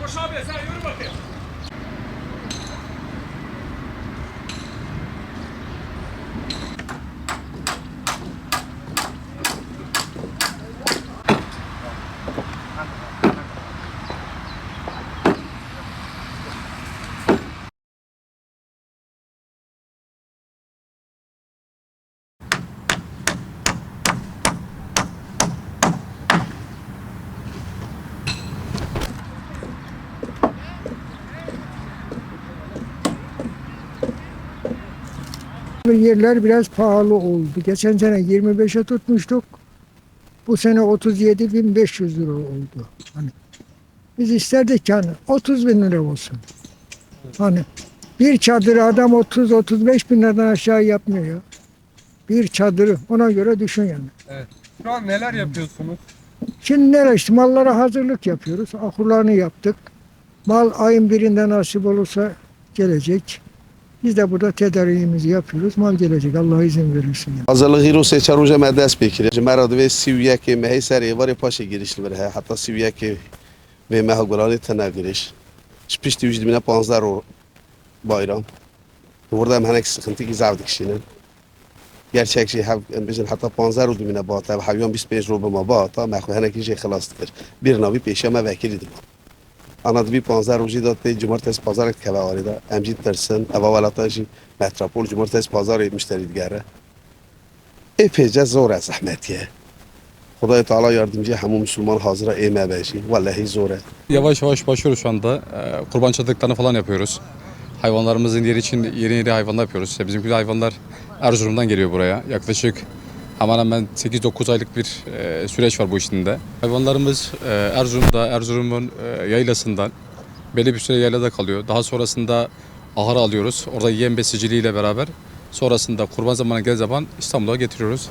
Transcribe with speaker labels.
Speaker 1: Yürü abi sen yürü bakayım. Yerler biraz pahalı oldu. Geçen sene 25'e tutmuştuk. Bu sene 37.500 lira oldu. Hani biz isterdik ki hani 30 bin lira olsun. Hani bir çadırı adam 30-35 bin liradan aşağı yapmıyor ya. Bir çadırı ona göre düşün yani.
Speaker 2: Şu an neler yapıyorsunuz?
Speaker 1: Şimdi nereye işte mallara hazırlık yapıyoruz. Ahurlarını yaptık. Mal ayın birinde nasip olursa gelecek. Biz de burada tedariğimizi yapıyoruz. Mal gelecek Allah izin verirse.
Speaker 3: Azərlığı Rusiya çarujə mədəs bəkir. Məradvə siviyək məhə səri var ya paşa girişlər hə. Hatta siviyək və məhə quralı tənə giriş. Çıpış divjdi minə o bayram. Burada məhənek hani sıxıntı gizavdik şinin. Gerçek şey hev bizim hatta 15 oldu mine bata. Havyan 25 robu ma bata. Məhə hənəki şey xilas Bir navi peşə mə vəkilidir dibe. Ana dibî panzdeh rojî da tê cumartesi pazarek dikeve warê da em jî tirsin eva welata jî metropol cumartesi pazarê müşterî digere. Epeyce zor e zahmetiye. Hudayi Teala yardımcı hemu Müslüman hazıra eğme beşi. Vallahi zor e.
Speaker 4: Yavaş yavaş başlıyoruz şu anda. Kurban çadırlıklarını falan yapıyoruz. Hayvanlarımızın yeri için yeni yeni hayvanlar yapıyoruz. İşte bizimki hayvanlar Erzurum'dan geliyor buraya. Yaklaşık hemen hemen 8-9 aylık bir e, süreç var bu işinde. Hayvanlarımız e, Erzurum'da, Erzurum'un e, yaylasından belli bir süre yaylada kalıyor. Daha sonrasında ahara alıyoruz. Orada yem besiciliğiyle beraber sonrasında kurban zamanı geldiği zaman İstanbul'a getiriyoruz.